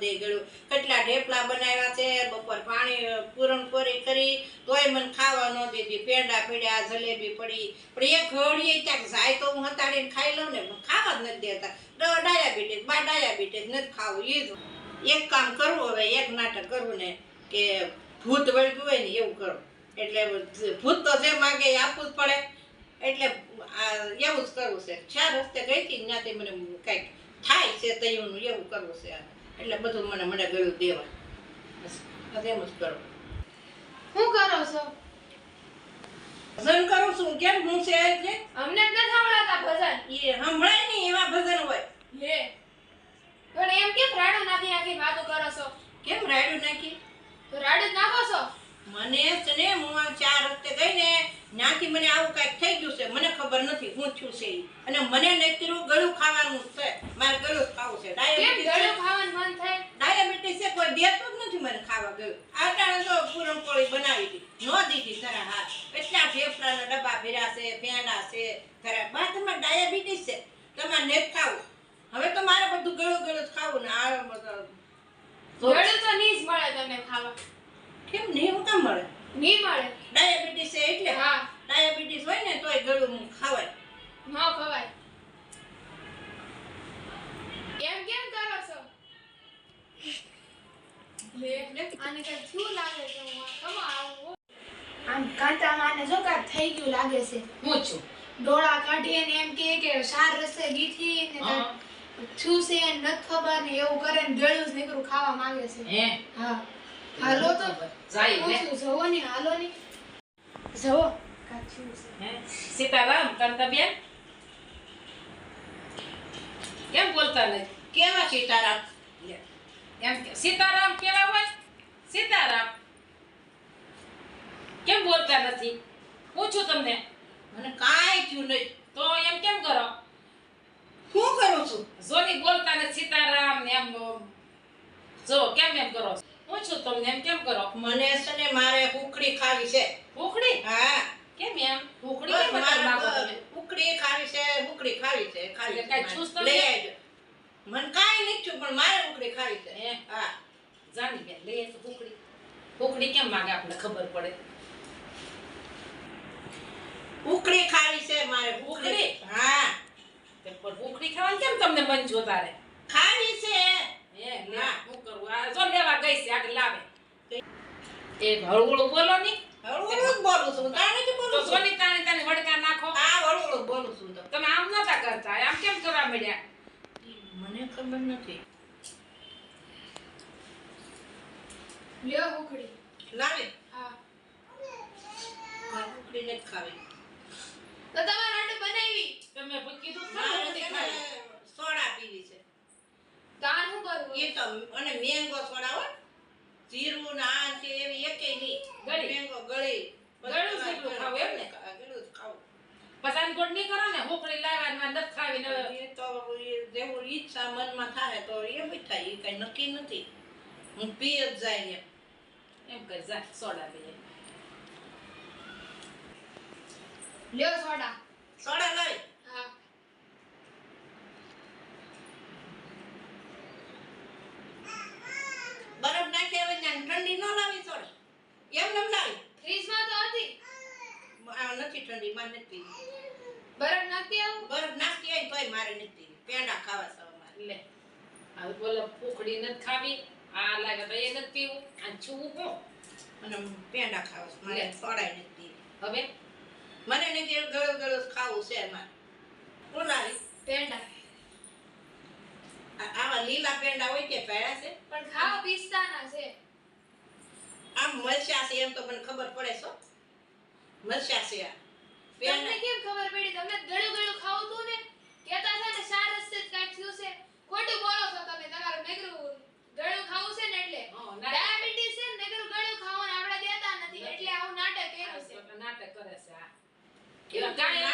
મીઠા ઢેપલા બનાવ્યા છે, બપોર પાણી પૂરણપોરી કરી, તોય મને ખાવા ન દીધી. પેંડા પીડ્યા, જલેબી પડી. પણ એક ઘડીએ ક્યાંક જાય તો હું હતાડીને ખાઈ લઉં ને ખાવા જ નથી દેતા. ડાયાબિટીસ, બા, ડાયાબિટીસ નથી ખાવું એ જ. એક કામ કરવું હવે, એક નાટક કરવું ને, કે ભૂત વળગ્યું હોય ને, એવું કરો. એટલે ભૂત તો જે માગે એ આપવું જ પડે. એટલે એવું જ કરવું છે. ચાર રસ્તે ગઈ હતી ત્યાંથી મને કંઈક થાય છે તૈયારનું, એવું કરવું છે. એટલે બધું મને મને ગયું દેવા. બસ એમ જ કરો. શું કરો છો? ભજન કરું છું. કેમ? હું છે એટલે અમને જ નથી સાંભળાતા ભજન. એ સંભળાય નહીં એવા ભજન હોય. હે પણ એમ કેમ રાડું નાખી નાખી વાતો કરો છો? કેમ રાયડું નાખી? તો રાડું નાખો છો? મને છે ને હું આ ચાર વખતે ગઈ ને ત્યાંથી મને આવું કાંઈક થઈ ગયું છે મને ખબર નથી હું થયું છે અને મને નક્કી ગળું ખાવાનું છે મારે ગળું ખાવું છે. ડાયાબિટીસ. ગળું ખાવાનું મન થાય? ડાયાબિટીસ છે કોઈ દેતું જ નથી મને ખાવા ગયું આટાણે તો પૂરણપોળી બનાવી હતી. નો દીધી તારા હા એટલા ફેફડાના ડબ્બા ભીરા છે પેંડા છે તારા બા તમારે ડાયાબિટીસ છે. તમારે ને ખાવું. હવે તો મારે બધું ગળું ગળું જ ખાવું ને આ બધું. ગળું તો નહીં જ મળે તમને ખાવા. કેમ નહીં? હું કામ મળે? નહીં મળે ડાયાબિટીસ છે એટલે? હા. ડાયાબિટીસ હોય ને તોય ગળું ખવાય. ન ખવાય. એમ કેમ કરો છો? આને કઈ થયું લાગે છે હું આવું આમ કાંટામાં ને જો કાંઈક થઈ ગયું લાગે છે. હું છું? ડોળા કાઢીએ ને એમ કે સાર રસ્તે ગીથી ને કાંઈક છે ને નથી ખબર ને એવું કરે ને ગળ્યું જ નીકળું ખાવા માંગે છે. હે? હા. હાલો તો. જાય લે જવો ને હાલો ને. જવો. કાંઈક હે? સીતારામ કાંતાબેન. કેમ બોલતા નથી કેવા સીતારામ? એમ સીતારામ કેવા હોય? સીતારામ. કેમ બોલતા નથી? પૂછું તમને. મને કાંઈ થયું નહીં. તો એમ કેમ કરો? શું કરું છું? જોની બોલતા ને સીતારામ ને એમ જો કેમ એમ કરો? તમને એમ કેમ કરો? મને છે ને મારે ઉકડી ખાવી છે. ઉખડી હા. કેમ એમ? ઉખડી કેમ મારે ઉકડી ખાવી છે ઉકડી ખાવી છે ખાવી છે છૂસ. લઈ આવજો મને કાઈ નહીં છું પણ મારે ઉકડી ખાવી છે. હે? હા. જાની બેન લઈ આવજો ઉખડી ઉખડી કેમ માગે આપણે ખબર પડે? ઉકડી ખાવી છે મારે ઉકડી? હા. તે પર ઉખડી ખાવાનું કેમ તમને મન જોતા રે ખાવી છે. હે લે. જો લેવા ગઈ છે આગળ લાવે. એ હળવું બોલો ની. હળવું બોલું છું તાણે જ બોલું છું. સોની તાણે તાણે વડકા નાખો. આ હળવું બોલું છું તો. તમે આમ નતા કરતા આમ કેમ કરવા મળ્યા? મને ખબર નથી. લ્યો ઉખડી. લાવે. હા. ઉકડી નથી ખાવી. તો તમારા આટલું બનાવી. તમે કીધું ખરું નથી ખાવી. સોડા પીવી છે. કરવું એ તો અને મેંગો સોડા હો જીરું ને આ છે એવી એકેય નહીં. ગળી. મેંગો ગળી. ગળું જ એટલું ખાવું એમ ને? ગળું જ ખાવું. પસાન ગોળ નહીં કરો ને ઉખડી લાવવા ને નથી ખાવી એ તો જેવું ઈચ્છા મનમાં થાય તો એમ જ થાય એ કઈ નક્કી નથી. હું પી જ જાય એમ. એમ કરી જા સોડા પીએ લ્યો સોડા. સોડા લાવી હા બરફ નાખ્યા હોય ને ઠંડી ન લાવી સોડા એમ નમ લાવી ફ્રીજમાં તો હતી. આ નથી ઠંડી માં નથી. પીવી. બરફ નાખતી આવું? બરફ નાખી આવી તોય મારે નથી. પીવી. પેંડા ખાવા સવા મારે લે હવે બોલો ઉખડી નથી ખાવી. આ લાગે તો એ નથી પીવું આ છું હું. અને પેંડા ખાવા છે મારે. સોડાય નથી. પીવી. હવે? મને ને કે ગળો ગળો ખાવું છે મારે. લાવી પેંડા. આવા લીલા પેંડા હોય કે પીળા છે? પણ ખાવા પિસ્તાના છે. મરચા છે એમ તો મને ખબર પડે છો. મરચા છે આ તમને કેમ ખબર પડી? તમને ગળું ગળું ખાવું તું ને? કહેતા હતા ને સાર રસ્તે જ થયું છે. ખોટું બોલો છો તમે તમારું મેગરું ગળું ખાવું છે ને એટલે? ડાયાબિટીસ છે ને મેગરું ગળું ખાવાનું આપણે દેતા નથી એટલે આવું નાટક કર્યું છે. નાટક કરે છે આ. કાંઈ